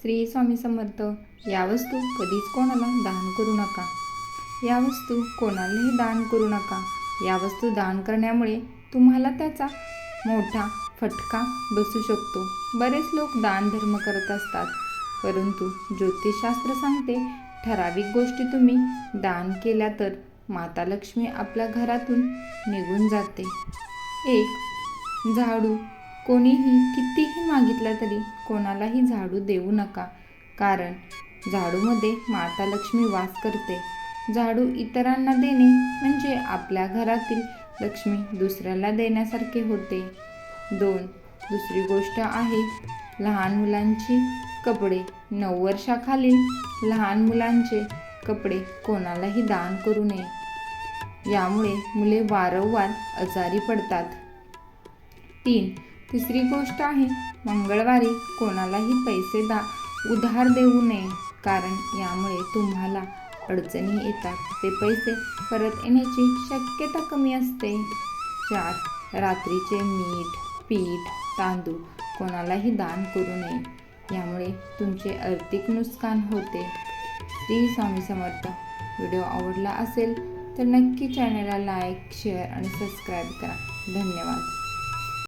श्री स्वामी समर्थ या वस्तू कधीच कोणाला दान करू नका. या वस्तू कोणालाही दान करू नका. या वस्तू दान करण्यामुळे तुम्हाला त्याचा मोठा फटका बसू शकतो. बरेच लोक दान धर्म करत असतात. परंतु ज्योतिषशास्त्र सांगते ठराविक गोष्टी तुम्ही दान केल्या तर माता लक्ष्मी आपल्या घरातून निघून जाते. एक झाडू. कोणीही कितीही मागितलं तरी कोणालाही झाडू देऊ नका. कारण झाडूमध्ये माता लक्ष्मी वास करते. झाडू इतरांना देणे म्हणजे आपल्या घरातील लक्ष्मी दुसऱ्याला देण्यासारखे होते. दोन दुसरी गोष्ट आहे लहान मुलांची कपडे नऊ वर्षाखालील लहान मुलांचे कपडे कोणालाही दान करू नये. यामुळे मुले वारंवार आजारी पडतात. तीन तिसरी गोष्ट आहे मंगळवारी कोणालाही पैसे दा उधार देऊ नये. कारण यामुळे तुम्हाला अडचणी येतात. ते पैसे परत येण्याची शक्यता कमी असते. चार रात्रीचे मीठ पीठ तांदूळ कोणालाही दान करू नये. यामुळे तुमचे आर्थिक नुकसान होते. श्री स्वामी समर्थ. व्हिडिओ आवडला असेल तर नक्की चॅनलला लाईक शेअर आणि सबस्क्राईब करा. धन्यवाद.